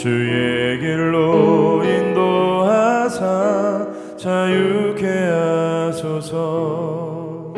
주의 길로 인도하사 자유케 하소서.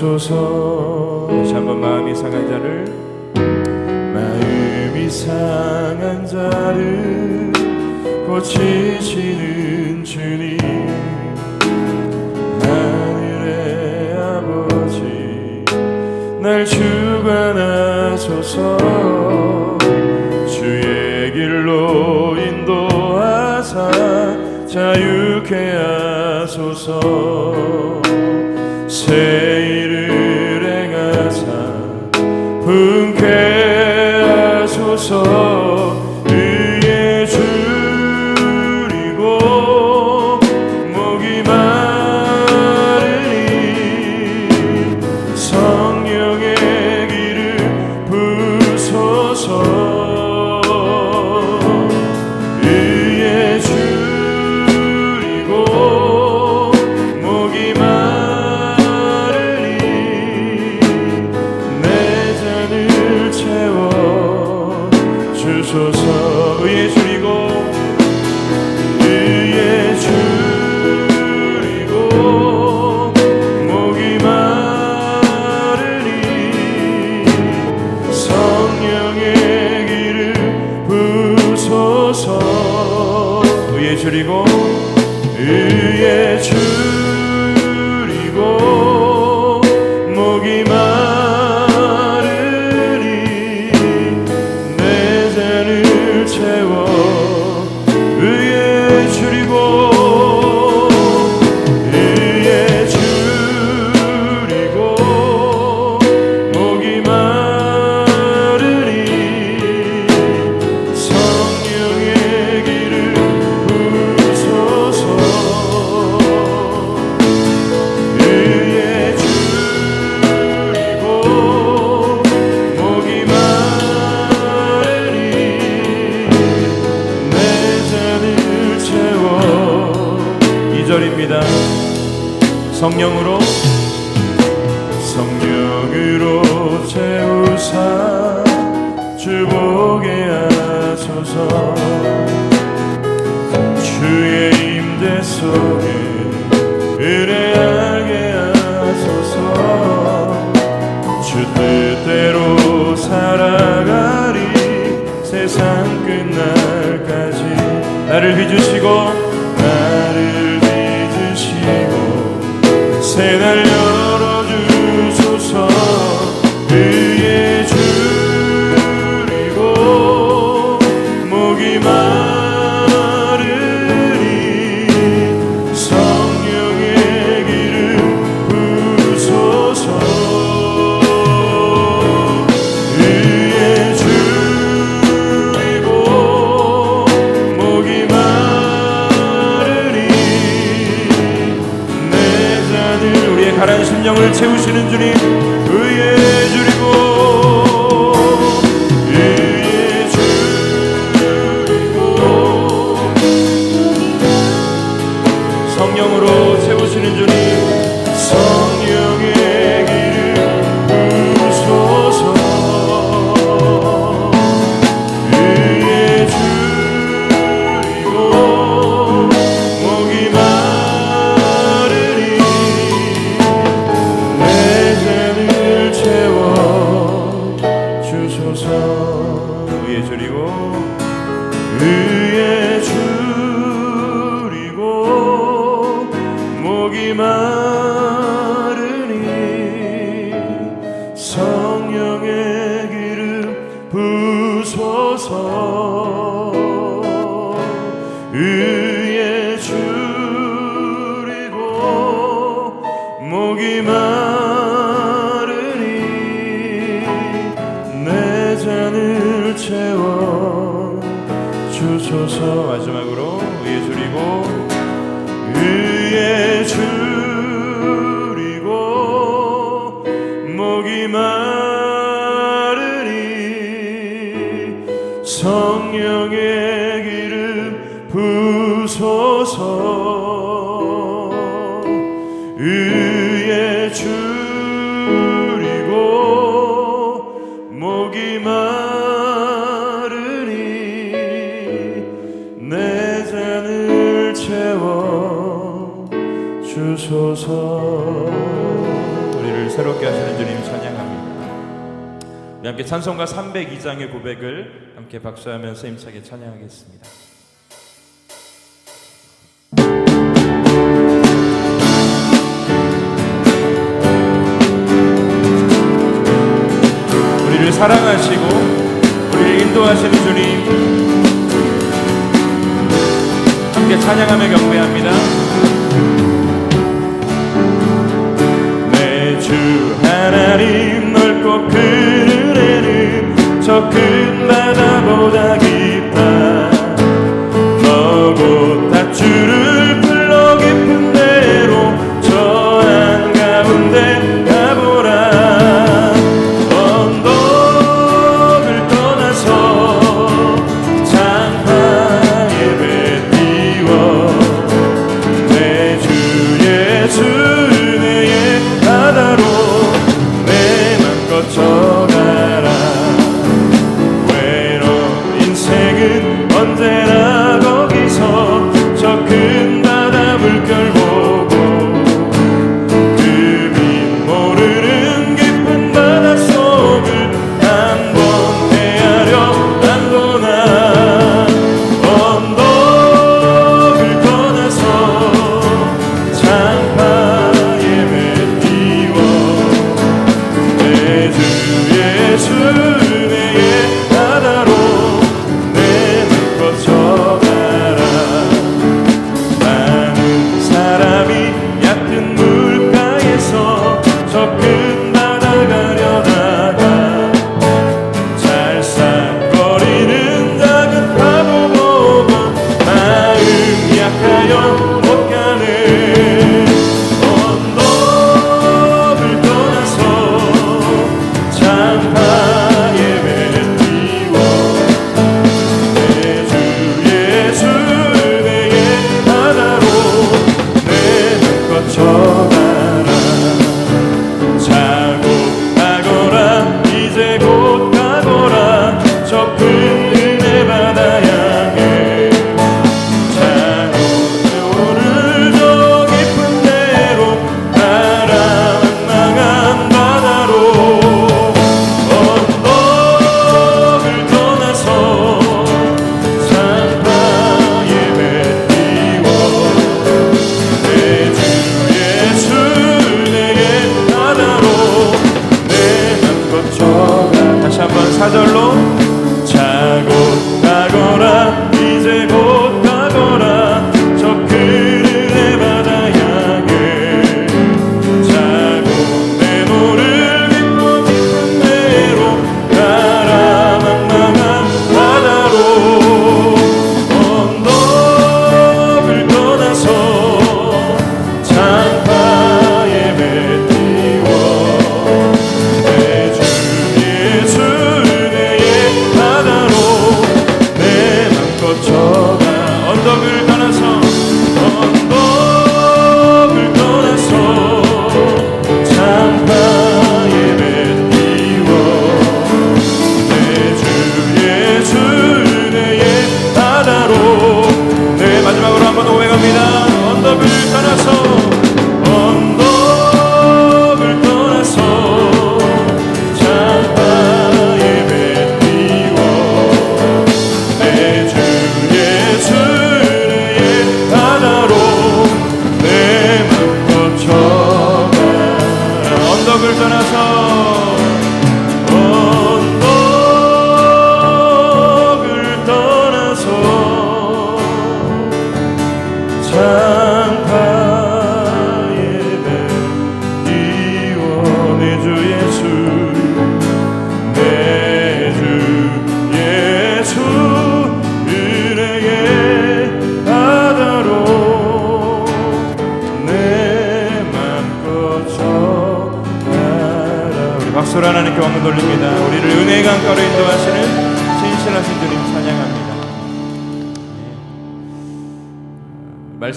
주옵소서. 다시 한번 마음이 상한 자를. 마음이 상한 자를 고치시는 주님. 하늘의 아버지 날 주관하소서. 주의 길로 인도하사 자유케 하소서. 주소서 contigo. 아들 우리의 가라는 심령을 채우시는 주님 의의 주리고 성령의 기름 부소서. 위에 줄이고 목이 마르니 내 잔을 채워 주소서. 함께 찬송가 302장의 고백을 함께 박수하면서 임차게 찬양하겠습니다. 우리를 사랑하시고 우리를 인도하시는 주님 함께 찬양하며 주 예수.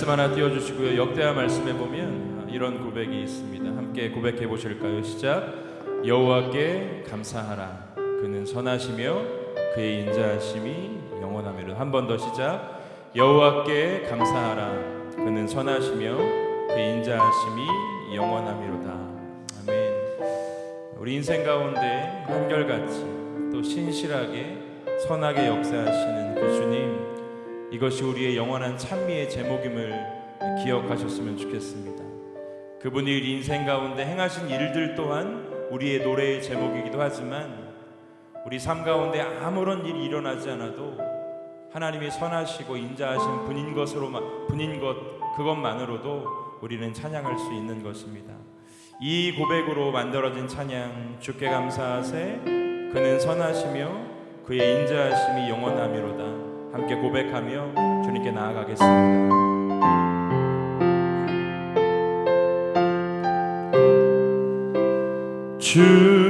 말씀 하나 띄워주시고요. 역대하 말씀에 보면 이런 고백이 있습니다. 함께 고백해 보실까요? 시작. 여호와께 감사하라. 그는 선하시며 그의 인자하심이 영원하며 한번 더 시작. 여호와께 감사하라. 그는 선하시며 그의 인자하심이 영원하미로다. 아멘. 우리 인생 가운데 한결같이 또 신실하게 선하게 역사하시는 그 주님 이것이 우리의 영원한 찬미의 제목임을 기억하셨으면 좋겠습니다. 그분이 우리 인생 가운데 행하신 일들 또한 우리의 노래의 제목이기도 하지만 우리 삶 가운데 아무런 일이 일어나지 않아도 하나님이 선하시고 인자하신 분인 것으로 분인 것 그것만으로도 우리는 찬양할 수 있는 것입니다. 이 고백으로 만들어진 찬양 주께 감사하세 그는 선하시며 그의 인자하심이 영원하미로다 함께 고백하며 주님께 나아가겠습니다. 주